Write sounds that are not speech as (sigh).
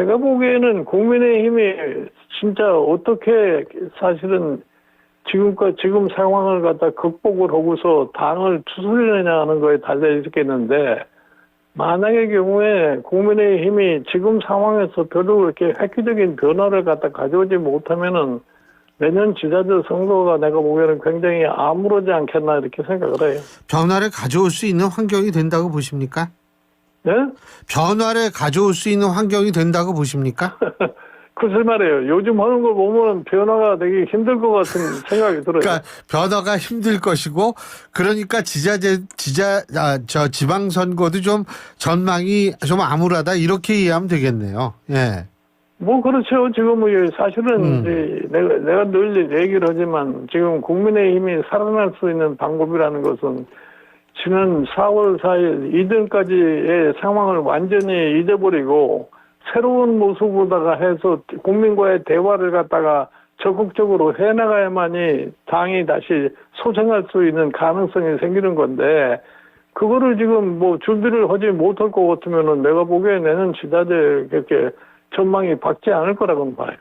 제가 보기에는 국민의힘이 진짜 어떻게 사실은 지금까 지금 상황을 갖다 극복을 하고서 당을 추스리느냐 하는 거에 달려 있겠는데 만약의 경우에 국민의힘이 지금 상황에서 별로 그렇게 획기적인 변화를 갖다 가져오지 못하면은 내년 지자체 선거가 내가 보기에는 굉장히 아무렇지 않겠나 이렇게 생각을 해요. 변화를 가져올 수 있는 환경이 된다고 보십니까? 네? 변화를 가져올 수 있는 환경이 된다고 보십니까? (laughs) 글쎄 말이에요. 요즘 하는 걸 보면 변화가 되게 힘들 것 같은 (laughs) 생각이 들어요. 그러니까 변화가 힘들 것이고 그러니까 지자재 지자 아, 저 지방 선거도 좀 전망이 좀 암울하다 이렇게 이해하면 되겠네요. 예. 뭐 그렇죠. 지금 뭐 사실은 음. 내가 내가 늘 얘기를 하지만 지금 국민의힘이 살아날 수 있는 방법이라는 것은 지난 4월 4일 이전까지의 상황을 완전히 잊어버리고 새로운 모습으로다가 해서 국민과의 대화를 갖다가 적극적으로 해나가야만이 당이 다시 소생할 수 있는 가능성이 생기는 건데 그거를 지금 뭐 준비를 하지 못할 것 같으면은 내가 보기에 내는 지자체 그렇게 전망이 밝지 않을 거라고 봐요.